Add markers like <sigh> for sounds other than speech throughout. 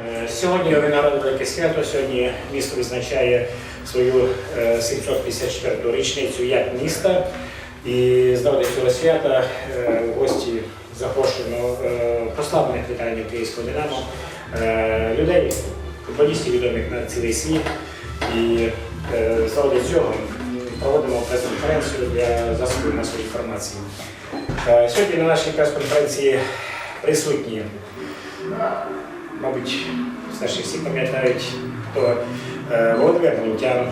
Е, Сьогодні ви велике свято. Сьогодні місто відзначає свою е, 754-ту річницю як міста. І з нагоди цього свята е, в гості запрошено е, прославлених ветеранів Київського Динамо, е, людей, футболістів відомих на цілий світ. І е, з цього проводимо прес-конференцію для засобів масової інформації. Е, Сьогодні на нашій прес-конференції присутні мабуть, ж всі пам'ятають, хто е, Володимир Мунтян,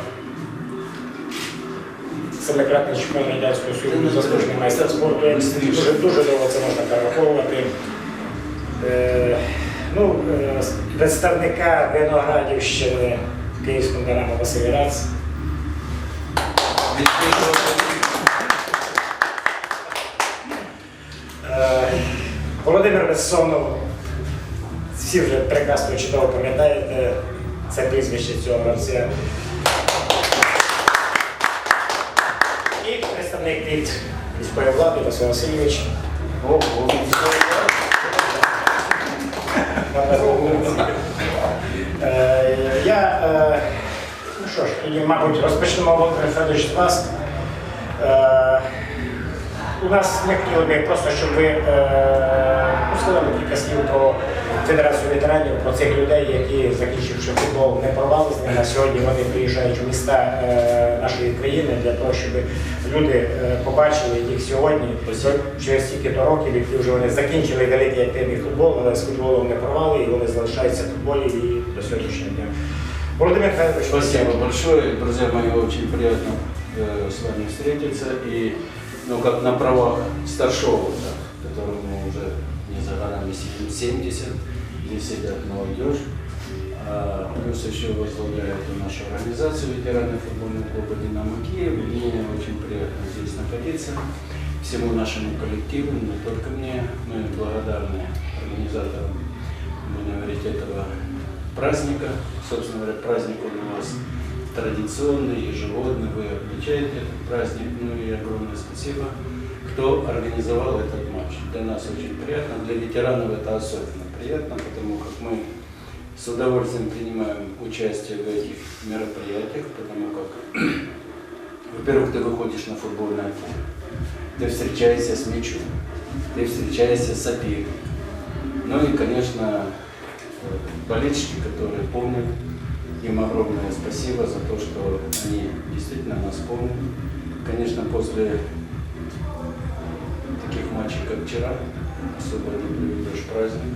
семикратний чемпіон Радянського Союзу, заслужений майстер спорту. Дуже, дуже довго це можна перераховувати. Е, ну, е, представника Виноградівщини в Київському Динамо Василь Рац. Володимир Бессонов, всі вже прекрасно чудово пам'ятаєте це прізвище цього гравця. І представник від міської влади Василь Васильович. Е, Я, е, ну що ж, і, мабуть, розпочнемо Володимир Федорович з вас. Е, у нас ми хотіли би просто, щоб ви ну, сказали кілька слів про Федерацію ветеранів, про цих людей, які, закінчивши футбол, не порвали з ним. На сьогодні вони приїжджають у міста е, нашої країни для того, щоб люди е, побачили їх сьогодні, через стільки-то років, які вже вони закінчили великий активний футбол, але з футболом не порвали, і вони залишаються в футболі і до сьогоднішнього дня. Володимир Федорович, Спасибо большое, друзья мои, очень приятно э, с вами встретиться. И, ну, как на правах старшего, да, которому уже не за горами 70, здесь сидят молодежь, а, плюс еще возглавляю эту нашу организацию ветераны футбольного клуба «Динамо Киев». Мне очень приятно здесь находиться, всему нашему коллективу, не только мне. Мы благодарны организаторам, этого праздника. Собственно говоря, праздник у нас традиционный, ежегодный, вы отмечаете этот праздник. Ну и огромное спасибо, кто организовал этот матч. Для нас очень приятно, для ветеранов это особенно приятно, потому как мы с удовольствием принимаем участие в этих мероприятиях, потому как, <clears throat> во-первых, ты выходишь на футбольное поле, ты встречаешься с мячом, ты встречаешься с соперником. Ну и, конечно, болельщики, которые помнят, им огромное спасибо за то, что они действительно нас помнят. Конечно, после таких матчей, как вчера, особо не приведешь праздник.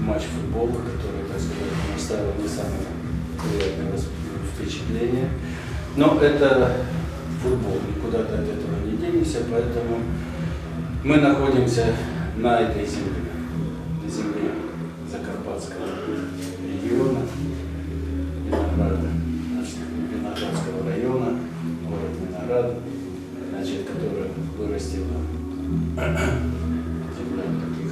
Матч футбола, который, так сказать, оставил не самое приятное вос- впечатление. Но это футбол, никуда ты от этого не денешься, поэтому мы находимся на этой земле, на земле Закарпатского региона, Винограда, Виноградского района, город Виноград, значит, который вырастила земля таких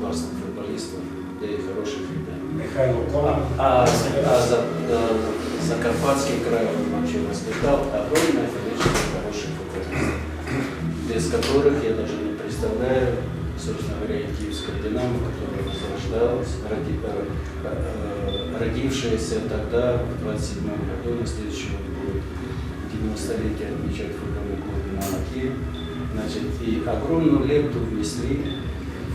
классных футболистов, да и хороших ребят. Михайло Коваль. А, а за, э, Закарпатский край он вообще воспитал огромное количество хороших футболистов, без которых я даже не представляю, собственно говоря, и Киевская Динамо, которая возрождалась, роди- э, э, родившаяся тогда, в 27 году, на следующий год будет 90-летие отмечать футбольный клуб Динамо Киев. Значит, и огромную лепту внесли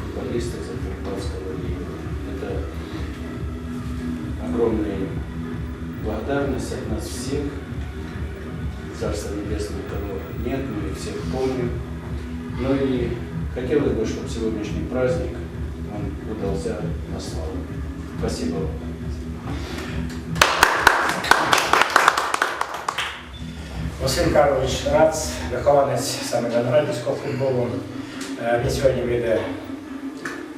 футболисты Закарпатского региона. Это огромная благодарность от нас всех. Царство Небесное, кого нет, мы их всех помним. Ну и хотелось бы, чтобы сегодняшний праздник, он удался на славу. Спасибо вам. Василь Карлович Рац, вихованець саме Виноградівського футболу. Е, Він сьогодні вийде,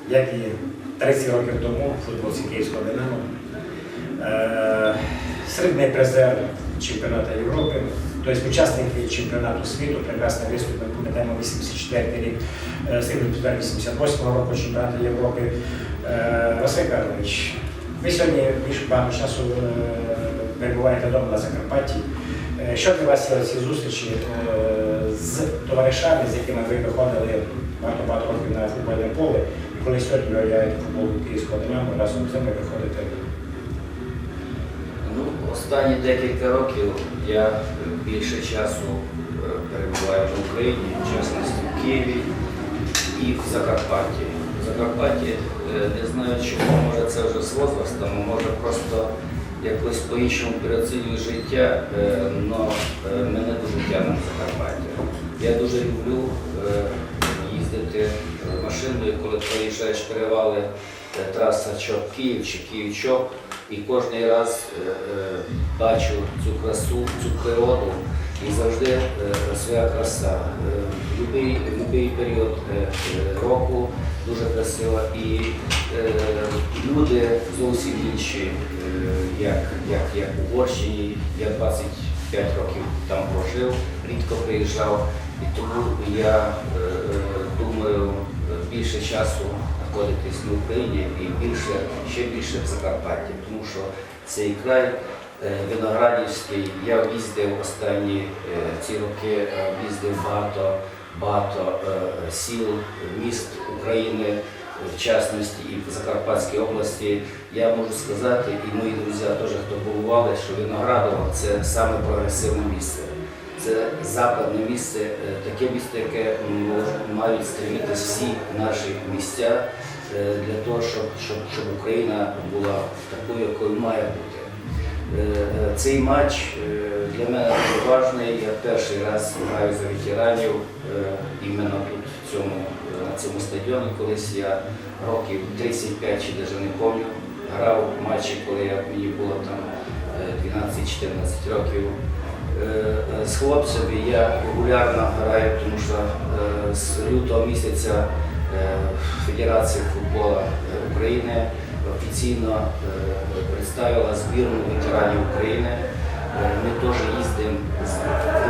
як і 30 років тому, в футболці Київського Динамо. Е, Середній призер чемпіонату Європи, тобто учасник чемпіонату світу, прекрасний виступ, ми пам'ятаємо 84 рік, срібний призер 88 року чемпіонату Європи. Е, Василь Карлович, ви сьогодні більше багато часу перебуваєте вдома на Закарпатті. Що для вас ці зустрічі е, з товаришами, з якими ви виходили багато-багато років на футбольне поле? коли сьогодні ви граєте футбол Київського Динамо, разом з ними виходите. Ну, останні декілька років я більше часу е, перебуваю в Україні, в частності в Києві і в Закарпатті. В Закарпатті е, не знаю чому, може це вже з возрастом, може просто якось по-іншому переоцінюю життя, але мене дуже тягне в Закарпаття. Я дуже люблю е, їздити машиною, коли проїжджаєш перевали е, траса Чоп-Київ чи Київ-Чоп, і кожен раз е, е, бачу цю красу, цю природу і завжди е, своя краса. Е, будь-який будь-який період е, е, року дуже красиво і е, люди зовсім інші, е, як, як, як Угорщині. Я 25 років там прожив, рідко приїжджав, і тому я е, е, думаю більше часу знаходитись в Україні і більше, ще більше в Закарпатті, тому що цей край е, виноградівський, я об'їздив останні ці роки, е, багато, багато сіл, міст України, в частності і в Закарпатській області. Я можу сказати, і мої друзі теж, хто побували, що Виноградово це саме прогресивне місце. Це западне місце, е, таке місце, яке мають стремитися всі наші місця е, для того, щоб, щоб, щоб Україна була такою, якою має бути. Е, Цей матч для мене дуже важний. Я перший раз граю за ветеранів іменно тут, в цьому, цьому стадіоні. Колись я років 35 чи навіть не пам'ятаю, грав матчі, коли мені було там е, 12-14 років. Е, е, З хлопцями я регулярно граю, тому що е, з лютого місяця е, Федерація футболу е, України офіційно е, представила збірну ветеранів України. Е, Ми теж їздимо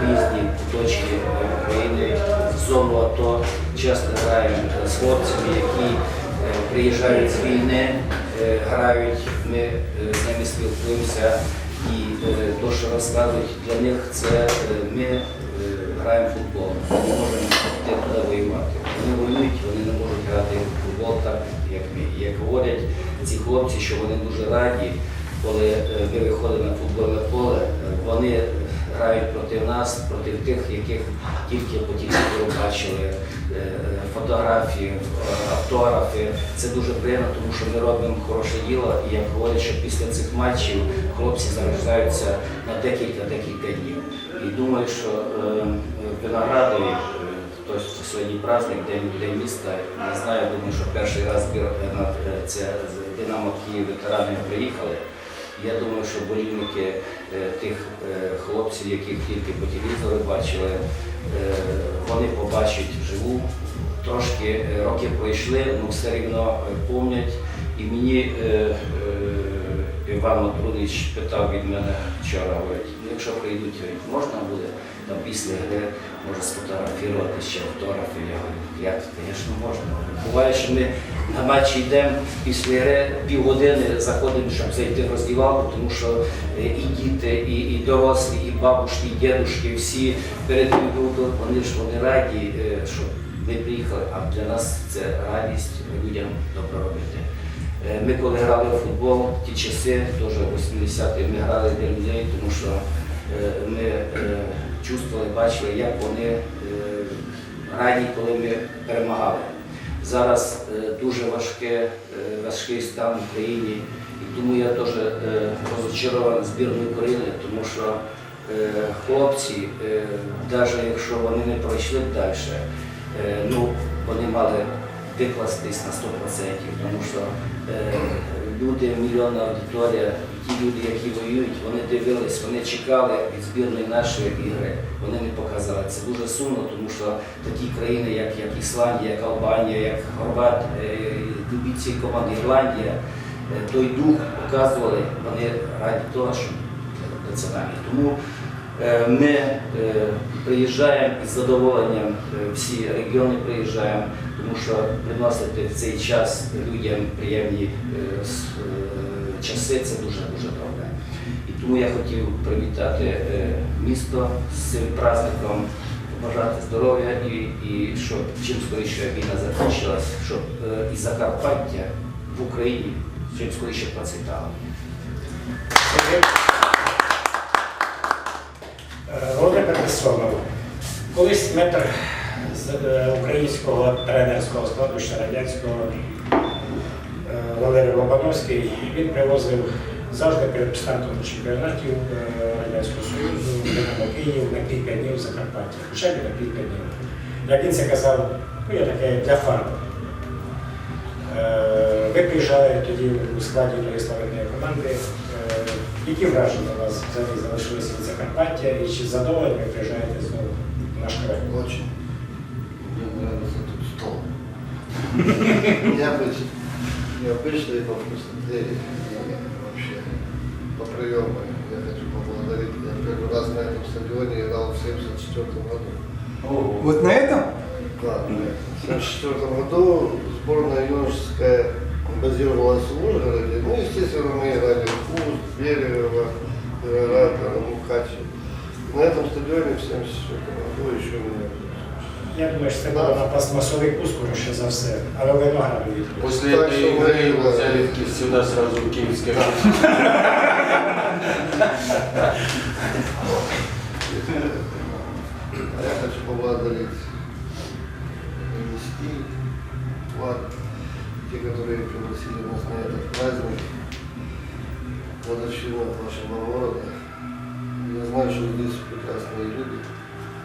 різні точки України, зону АТО, часто граємо з хлопцями, які е, приїжджають з війни, е, грають, ми е, з ними спілкуємося. І е, то, що розказують для них, це ми граємо футбол, ми не можемо йти туди воювати. Вони воюють, вони не можуть грати в футбол так, як ми. Як говорять ці хлопці, що вони дуже раді, коли ми виходимо на футбольне поле, вони грають проти нас, проти тих, яких тільки по телевізору бачили, е, фотографії, автографи. Це дуже приємно, тому що ми робимо хороше діло. І як говорять, що після цих матчів хлопці зарождаються на декілька-декілька днів. І думаю, що е, Виноградові е, хтось сьогодні праздник, день, день міста. Не знаю, думаю, що перший раз це Динамо Київ ветерани приїхали. Я думаю, що болівники тих е, хлопців, яких тільки по телевізору бачили, е, вони побачать вживу. Трошки е, роки пройшли, але все рівно пам'ять. І мені е, е, Іван Матрунич питав від мене вчора, говорить, ну якщо прийдуть, можна буде там після гри, може сфотографувати ще автографи. Я говорю, як, звісно, можна. Буває, що ми на матчі йдемо після гри півгодини заходимо, щоб зайти в роздівалку, тому що е, і діти, і, і дорослі, і бабушки, і дідушки, всі перед ігрою, вони ж вони раді, е, що ми приїхали, а для нас це радість людям добро робити. Е, Ми коли грали в футбол, ті часи, теж 80-ті, ми грали для людей, тому що ми е, чувствували, бачили, як вони е, раді, коли ми перемагали. Зараз е, дуже важке, е, важкий стан в Україні, і тому я теж е, розочарований збірною України, тому що е, хлопці, навіть якщо вони не пройшли далі, е, ну, вони мали викластись на 100%, тому що е, люди, мільйонна аудиторія, ті люди, які воюють, вони дивились, вони чекали від збірної нашої ігри, вони не показали. Це дуже сумно, тому що такі країни, як, як Ісландія, як Албанія, як Хорват, е, любі ці команди Ірландія, е, той дух показували, вони раді того, щоб національні. Тому е, ми приїжджаємо із задоволенням, всі регіони приїжджаємо, тому що приносити в цей час людям приємні часи це дуже дуже добре. І тому я хотів привітати е, місто з цим праздником. побажати здоров'я і, і щоб чим скоріше війна закінчилась, щоб е, і Закарпаття в Україні чим скоріше процвітало. Володимир Бессонов. Колись метр з е, українського тренерського складу ще радянського Валерій Лобановський, він привозив завжди перед стартом чемпіонатів е, Радянського Союзу Динамо Київ на кілька днів в Закарпаття. Хоча б на кілька днів. Як він це казав, ну я таке для фарб. Е, Ви приїжджали тоді у складі тої славетної команди. Е, Які враження у вас взагалі залишилися від Закарпаття і чи задоволені ви приїжджаєте знову в наш край? Очень. Мне нравится тут стол. <laughs> Необычно. Необычно и по и вообще по приему. Я хочу поблагодарить. Я первый раз на этом стадионе играл в 74 году. Вот на этом? Да, в 74 году сборная юношеская базировалась в Ужгороде. Ну, естественно, мы играли в Хуст, Берегово, Оратор, Мукачево. На этом стадионе в 74 году еще меня Я думаю, що це було на пластмасовий кус, скоріше за все, але винограду відкрили. После Так этой что игры мы, его да. взяли в Ки- сюда сразу в Киевское. А я хочу поблагодарить Инвести, Влад, те, которые пригласили нас на этот праздник, годовщину нашего города. Я знаю, что здесь прекрасные люди,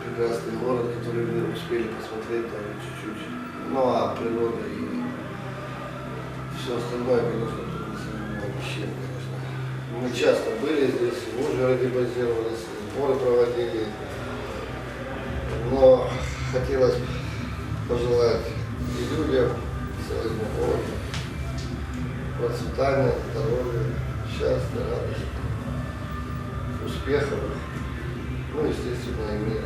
Прекрасный город, который вы успели посмотреть там чуть-чуть. Ну а природа и все остальное, конечно, тут не самое вообще, конечно. Мы часто были здесь, в Ужгороде базировались, сборы проводили. Но хотелось пожелать и людям, целому городу, процветания, здоровья, счастья, радости, успехов, ну, естественно, и мира.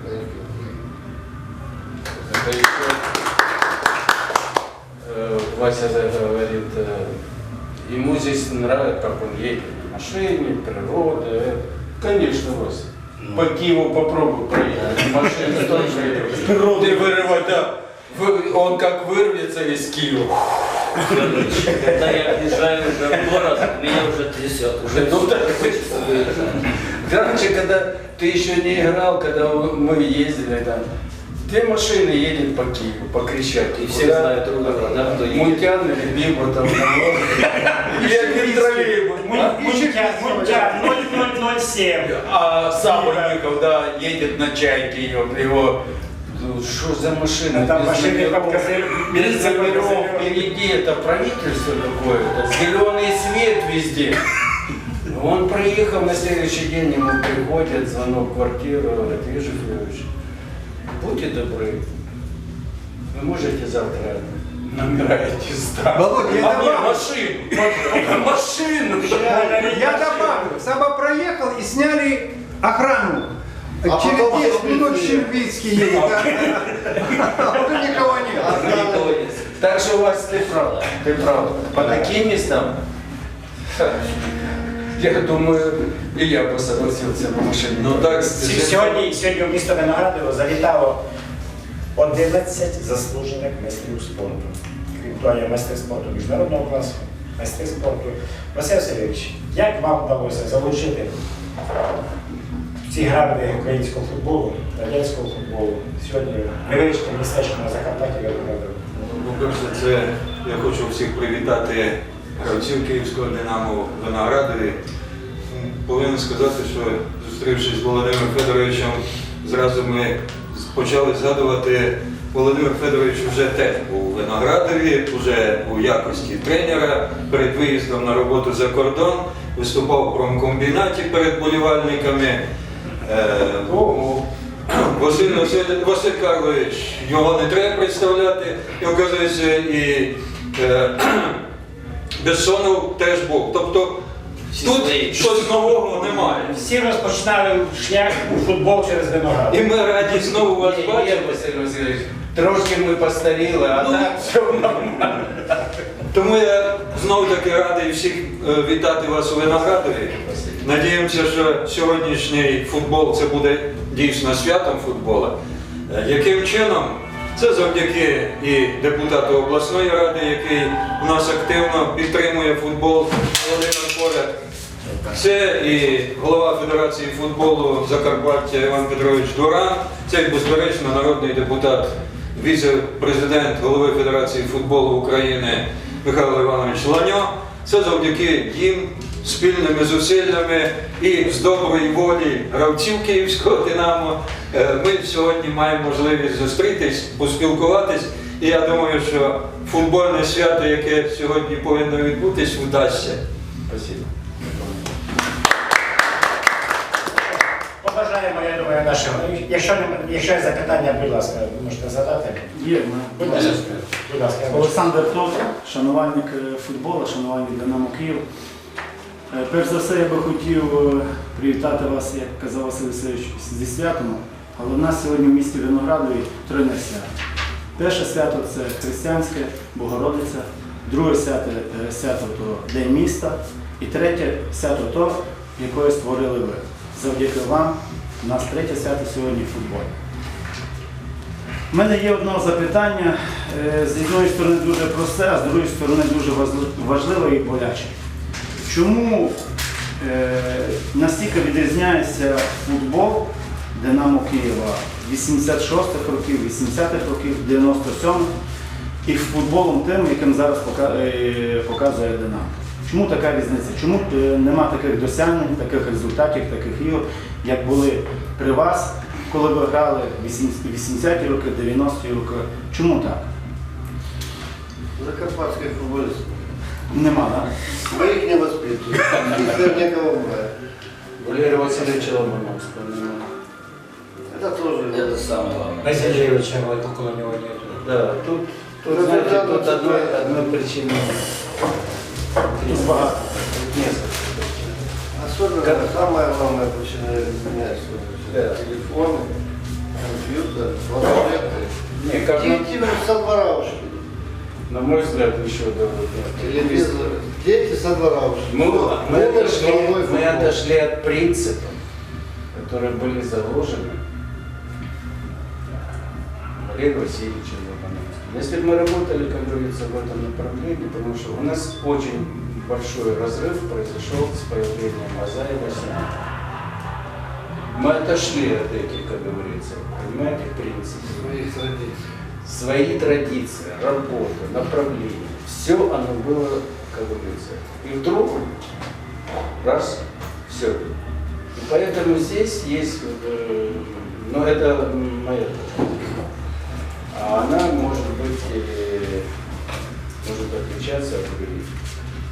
Украины. Это еще, э, Вася говорит, э, ему здесь нравится, как он едет на машине, природа. э. Конечно, Вася. По Киеву попробуй проехать. Машина тоже вырывать, да. Он как вырвется из Киева. Федорович, Когда я въезжаю уже в город, меня уже трясет, уже Ну, так хочется выезжать. Раньше, когда ты еще не играл, когда мы ездили там, две машины едет по Киеву, по Крещатику. И все знают друг друга, да, кто едет. Мультян или Биба там. И один троллейбус. А? Мультя 0007. А Сабольников, да, едет на чайке, его, его ну, что за машина? Там Без машины номеров, впереди это правительство какое-то, зеленый свет везде. Он проехал, на следующий день ему приходит звонок в квартиру, говорит, Вижу, Федорович, будьте добры, вы можете завтра номера эти ставить? Володя, я а, добавлю. машину, машину. Я добавлю, Саба проехал и сняли охрану. А Через потом 10 минут. Щербицкий едет. <laughs> А тут никого нет. Никого нет. Так что, Вась, ты прав, ты прав. По таким местам, ха, я думаю, и я бы согласился на машине. Ну так, Сьогодні, сьогодні в місто Виноградово завітало 11 заслужених майстрів спорту. Крім того, є майстри спорту міжнародного класу, майстри спорту. Василь Васильович, як вам вдалося залучити в ці гради українського футболу, радянського футболу сьогодні невеличке містечко на Закарпатті Виноградово? Ну, перше, це я хочу всіх привітати гравців Київського Динамо Виноградові. Повинен сказати, що зустрівшись з Володимиром Федоровичем, зразу ми почали згадувати. Володимир Федорович вже теж був у Виноградові, вже у якості тренера перед виїздом на роботу за кордон, виступав в промкомбінаті перед болівальниками. Е. Василь, Василь, Василь Карлович, його не треба представляти, і оказується, і е, <clears throat> Бессонов теж був. Тобто тут щось нового немає. Всі розпочинали шлях у футбол через Виноград. І ми раді знову вас Ні, ні, бачити. Василь Васильович, трошки ми постаріли, а Ну, так все нормально. Тому я знову таки радий всіх е, вітати вас у Виноградові. Василь. Надіємося, що сьогоднішній футбол це буде дійсно святом футбола. Е, Яким чином? Це завдяки і депутату обласної ради, який у нас активно підтримує футбол Володимир Поряд. Це і голова Федерації футболу Закарпаття Іван Петрович Дуран, це і безперечно народний депутат, віце-президент голови Федерації футболу України Михайло Іванович Ланьо. Це завдяки їм спільними зусиллями і з доброї волі гравців Київського Динамо. е, Ми сьогодні маємо можливість зустрітись, поспілкуватись. І я думаю, що футбольне свято, яке сьогодні повинно відбутись, вдасться. Спасибо. Побажаємо, я думаю, нашим. Якщо, якщо є запитання, будь ласка, можете задати. Є, Будь ласка, будь ласка. Олександр Тот, шанувальник е, футболу, шанувальник Динамо Київ. Е, Перш за все, я би хотів е, привітати вас, як казав Василь Васильович, зі святом. Але в нас сьогодні в місті Виноградові тройне свято. Перше свято це християнське, Богородиця, друге свято, е, свято то День міста, і третє свято то, яке створили ви. Завдяки вам у нас третє свято сьогодні футбол. У мене є одне запитання, з однієї сторони дуже просте, а з другої сторони дуже важливе і боляче. Чому е, настільки відрізняється футбол Динамо Києва 86-х років, 80-х років, 97-х і футболом тим, яким зараз е, показує Динамо? Чому така різниця? Чому е, нема таких досягнень, таких результатів, таких ігор, як були при вас, коли ви грали 80-ті роки, 90-ті роки? Чому так? Закарпатских футболистов. Нема, так? Мы их не воспитываем. Их некого брать. Валерий Васильевич Ломонов вспоминал. Это тоже... Это самое главное. Васильевича, около него нет. Да, тут, тут, знаете, тут одной, одной причины. Тут багато. Несколько. Особенно Как- самая главная причина, что Да. телефоны, компьютер, планшеты. Не, как на, со двора ушли. На мой взгляд, еще Телевизор. Дети со двора ушли. Мы, мы, отошли, мы отошли от принципов, которые были заложены Валерием Васильевичем Лобановским. Если бы мы работали, как говорится, в этом направлении, потому что у нас очень большой разрыв произошел с появлением Азаева Мы отошли от этих, как говорится, понимаете, принципов Своих традиций. Свои традиции, работа, направление. Все оно было, как говорится. И вдруг, раз, все. И поэтому здесь есть, э, но это моя. А она может быть, э, может отличаться от других.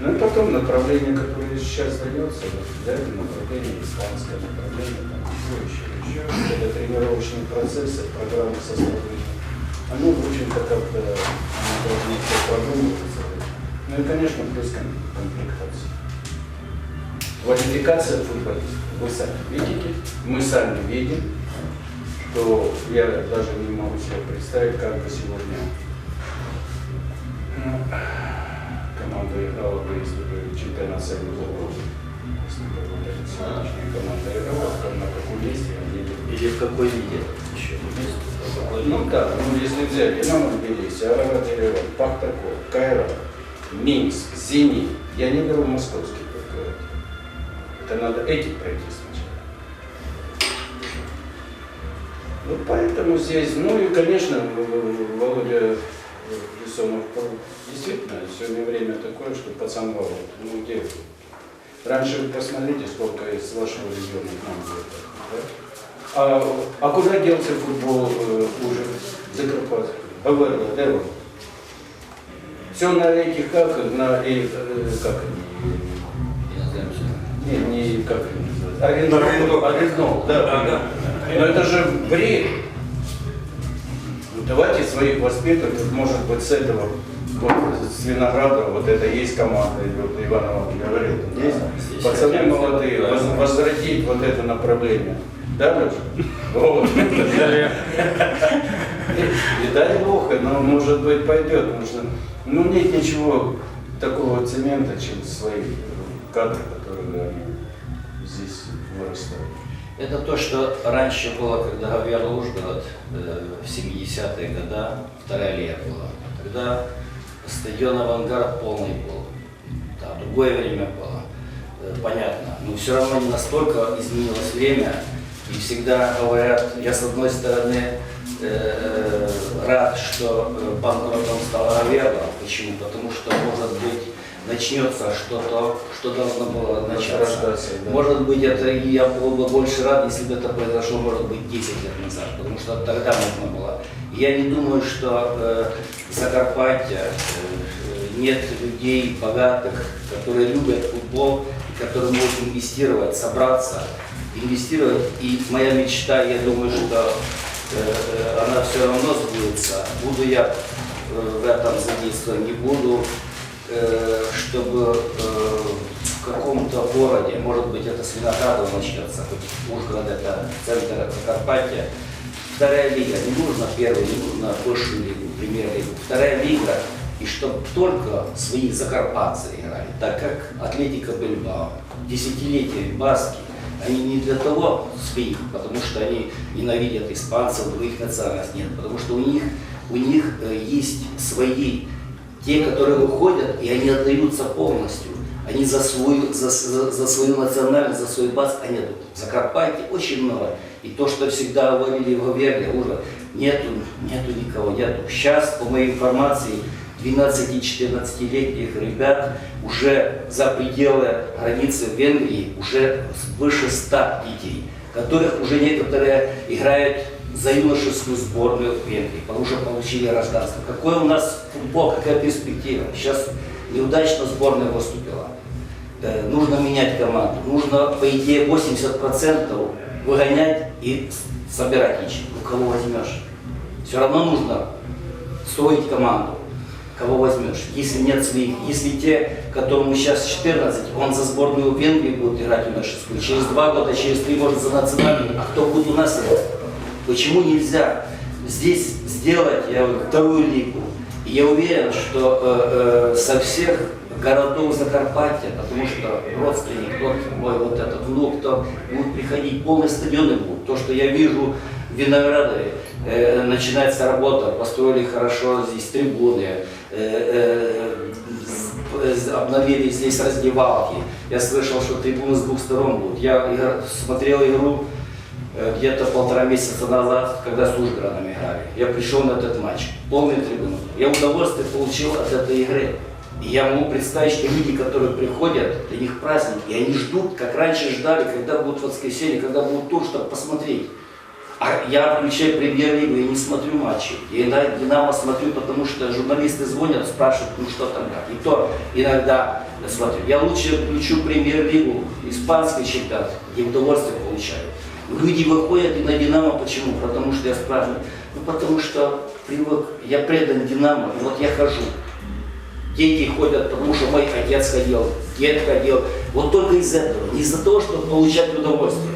Ну и потом направление, которое сейчас дается, да, направление, испанское направление, там, еще, еще, это тренировочные процессы, программы составления. Общем-то, как-то все продумываться. Ну и, конечно, плюс ком- комплектация. Квалификация футболистов. Вы сами видите, мы сами видим, что я даже не могу себе представить, как бы сегодня ну, команда играла бы, если бы чемпионат Союза был. Если бы вот эта сегодняшняя команда играла, то на каком месте они бы Или в какой виде еще? Какой ну да, ну если взять Динамо Тбилиси, Арарат Ереван, Пахтаков, Кайрат, Минск, Зенит, я не беру московский только. Это надо этих пройти сначала. Вот поэтому здесь, ну и конечно, Володя Бессонов прав. действительно сегодня время такое, что пацан ворот. Ну где? Раньше вы посмотрите, сколько из вашего региона к нам было. Да? А, а куда делся футбол э, уже Закарпатский? Говорила, да, вот. Все на этих как, на э, как они, не, не как они называются, арендол, да, Да, да. Но это же бред. Ну, давайте своих воспитывать, вот, может быть, с этого, вот, с Виноградова, вот это есть команда, и вот Иванов говорил, есть. Пацаны молодые, воз- возвратить вот это направление. Да, Леша? Вот. И дай Бог, оно может быть пойдет, потому что ну, нет ничего такого цемента, чем свои кадры, которые они здесь вырастали? Это то, что раньше было, когда говорил Ужгород, э, в 70-е годы, вторая лига была. Тогда стадион «Авангард» полный был. Да, другое время было, э, понятно. Но все равно не настолько изменилось время. И всегда говорят, я с одной стороны э, рад, что э, банкротом стал Раверло. Почему? Потому что, может быть, начнется что-то, что должно было начаться. Да. Может быть, это я был бы больше рад, если бы это произошло, может быть, 10 лет назад, потому что тогда можно было. Я не думаю, что э, в Закарпатье э, нет людей богатых, которые любят футбол, и которые могут инвестировать, собраться, инвестировать. И моя мечта, я думаю, что э, э, она все равно сбудется. Буду я э, в этом задействован, не буду э, чтобы э, в каком-то городе, может быть, это с Виноградова начнется, хоть Ужгород это центр Закарпатья, вторая лига, не нужно первую, не нужно высшую лигу, премьер-лигу, вторая лига, и чтобы только свои закарпатцы играли, так как Атлетика Бильбао, десятилетия баски, они не для того своих, потому что они ненавидят испанцев, других национальностей, нет, потому что у них, у них э, есть свои те, которые выходят, и они отдаются полностью. Они за свою, за, за- за свою национальность, за свой бас, они идут. В Закарпатье очень много. И то, что всегда говорили в Гаверне, уже нету, нету никого, нету. Сейчас, по моей информации, 12-14-летних ребят уже за пределы границы Венгрии уже выше 100 детей, которых уже некоторые играют за юношескую сборную Венгрии, потому что получили гражданство. Какой у нас футбол, какая перспектива? Сейчас неудачно сборная выступила. Э, Нужно менять команду. Нужно, по идее, 80% выгонять и собирать ничего. Ну, кого возьмешь? Все равно нужно строить команду. Кого возьмешь? Если нет своих, если те, которому сейчас 14, он за сборную Венгрии будет играть юношескую, через два года, через три, может, за национальную, а кто будет у нас играть? Почему нельзя здесь сделать я говорю, вторую лигу? И я уверен, что э, э, со всех городов Закарпатья, потому что родственник, тот мой вот этот внук, то будут приходить, полные стадионы будут. То, что я вижу в Виноградове, э, начинается работа, построили хорошо здесь трибуны, обновили здесь раздевалки. Я слышал, что трибуны с двух сторон будут. Я смотрел игру э, где-то полтора месяца назад, когда с Ужгородом играли. Я пришел на этот матч, полный трибуны. Я удовольствие получил от этой игры. И я могу представить, что люди, которые приходят, для них праздник, и они ждут, как раньше ждали, когда будет воскресенье, когда будет тур, чтобы посмотреть. А я включаю премьер-лигу, я не смотрю матчи. Я иногда Динамо смотрю, потому что журналисты звонят, спрашивают, ну что там как. И то иногда смотрю. Я лучше включу премьер-лигу, испанский чемпионат, где удовольствие получаю. Люди выходят и на Динамо, почему? Потому что я спрашиваю, ну потому что привык, я предан Динамо, и вот я хожу. Дети ходят, потому что мой отец ходил, дед ходил. Вот только из этого, не из-за того, чтобы получать удовольствие.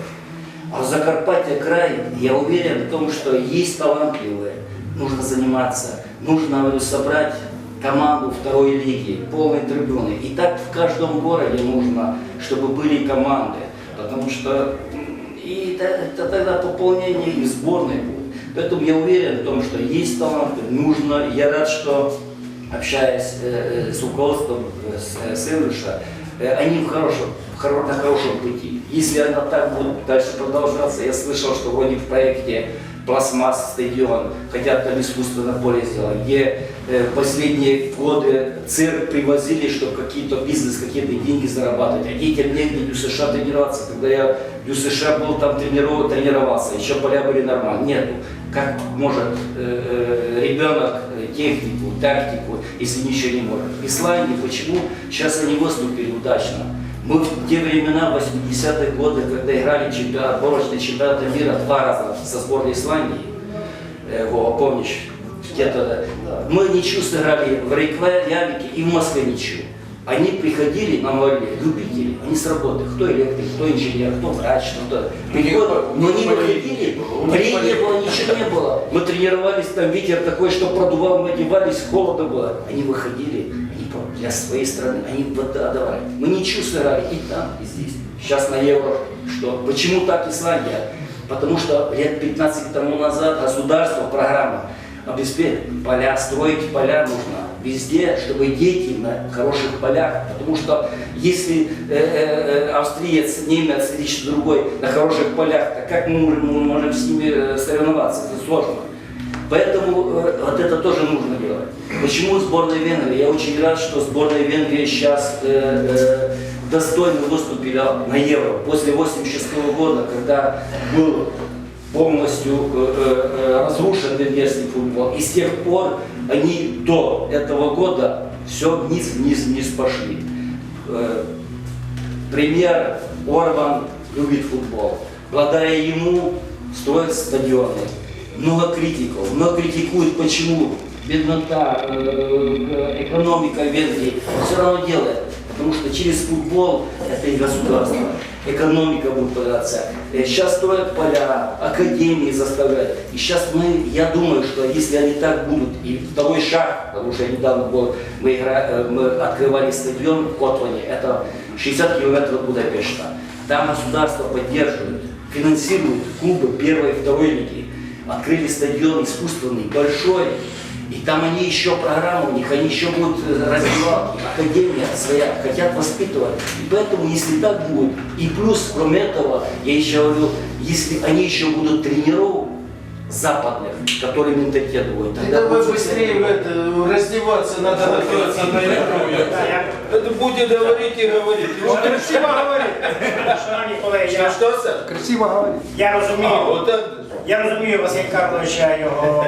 А в Закарпатье край, я уверен в том, что есть талантливые. Нужно заниматься, нужно собрать команду второй лиги, полной трибуны. И так в каждом городе нужно, чтобы были команды. Потому что и это, это тогда пополнение и сборной будет. Поэтому я уверен в том, что есть таланты, нужно. Я рад, что общаясь э, э, с руководством э, с, э, э, они в хорошем, в хоро- на хорошем пути. Если она так будет дальше продолжаться, я слышал, что вроде в проекте пластмасс стадион, хотят там искусственное поле сделать, где э, последние годы цирк привозили, чтобы какие-то бизнес, какие-то деньги зарабатывать, а детям негде в США тренироваться. Когда я в США был, там тренировал, тренировался, еще поля были нормально. Нету. Как может э, э, ребенок э, технику, тактику, если ничего не может? В Исландии почему? Сейчас они выступили удачно. Мы в те времена, 80-е годы, когда играли чемпионат, отборочный чемпионат мира два раза со сборной Исландии, э, Вова, помнишь, где-то, мы ничью сыграли в Рейкьявике и в Москве ничью. Они приходили, нам говорили, любители, они с работы, кто электрик, кто инженер, кто врач, кто приходят, но они выходили, при не было, ничего не <laughs> было. Мы тренировались, там ветер такой, что продувал, мы одевались, холодно было. Они выходили, по- для своей страны, они вот отдавали. Мы ничью сыграли и там, и здесь. сейчас на евро, что почему так Исландия? Потому что лет 15 тому назад государство, программа обеспечит поля, строить поля нужно везде, чтобы дети на хороших полях. Потому что если э, э, э, австриец, немец или что другой на хороших полях, то как мы можем с ними э, соревноваться? Это сложно. Поэтому э, вот это тоже нужно делать. Почему сборная Венгрии? Я очень рад, что сборная Венгрии сейчас э, э, достойно выступила на Евро после 86 года, когда был полностью э, э, э, разрушен венгерский футбол. И с тех пор они до этого года все вниз, вниз, вниз пошли. Э, Премьер Орбан любит футбол. Благодаря ему строят стадионы. Много критиков, много критикуют, почему беднота, э, э, экономика Венгрии все равно делает. Потому что через футбол это и государство, экономика будет появляться. Э, Сейчас строят поля, академии заставляют. И сейчас мы, я думаю, что если они так будут, и второй шаг, потому что недавно был, мы, игра- э, мы открывали стадион в Котлане, это 60 километров от Будапешта. Там государство поддерживает, финансирует клубы первой и второй лиги. Открыли стадион искусственный, большой. И там они еще программа у них, они еще будут э, развивать, академия своя, хотят воспитывать. И поэтому, если так будет, и плюс, кроме этого, я еще говорю, если они еще будут тренеров западных, которые менталитет будет, тогда давай будет быстрее в это, раздеваться, надо готовиться на Это будет говорить и говорить. Ну, красиво говорить. Что, я, что? Красиво говорить. я А, розумію. вот так. Я розумію Василь Карловича його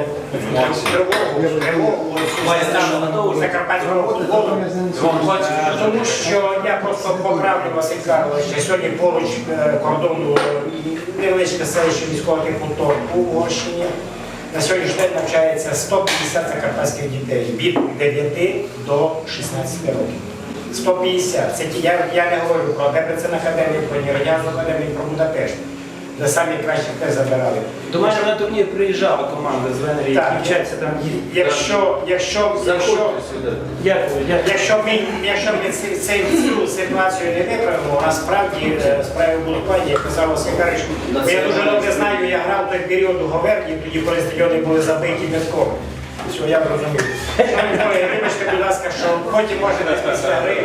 тривогу, тривогу закарпатського футболу. Е, Тому що я просто поправлю Василь Карловича. Сьогодні поруч е, кордону невеличке селище військових культур у Угорщині. На сьогоднішній день навчається 150 закарпатських дітей від 9 до 16 років. 150. Це ті, я, я не говорю про Дебрецен Академію, про Ніродянську академію, про Будапешт, де самі кращих теж забирали. До мене на турнір приїжджала команда з Венгрії, Так, які вчаться там. Якщо, якщо, якщо, Заходьте. Дякую, дякую. якщо ми, якщо ми ці- цей- цю ситуацію не виправимо, насправді е, справи будуть паді, як казав Василь бо я дуже добре знаю, я грав той період у Говерді, тоді коли стадіони були забиті метком. Все, я розумію. Шановні колеги, вибачте, будь ласка, що потім може десь після гри,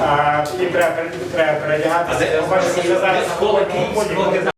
а тоді треба, треба передягатися. Побачимо, що зараз на футбольному полі, коли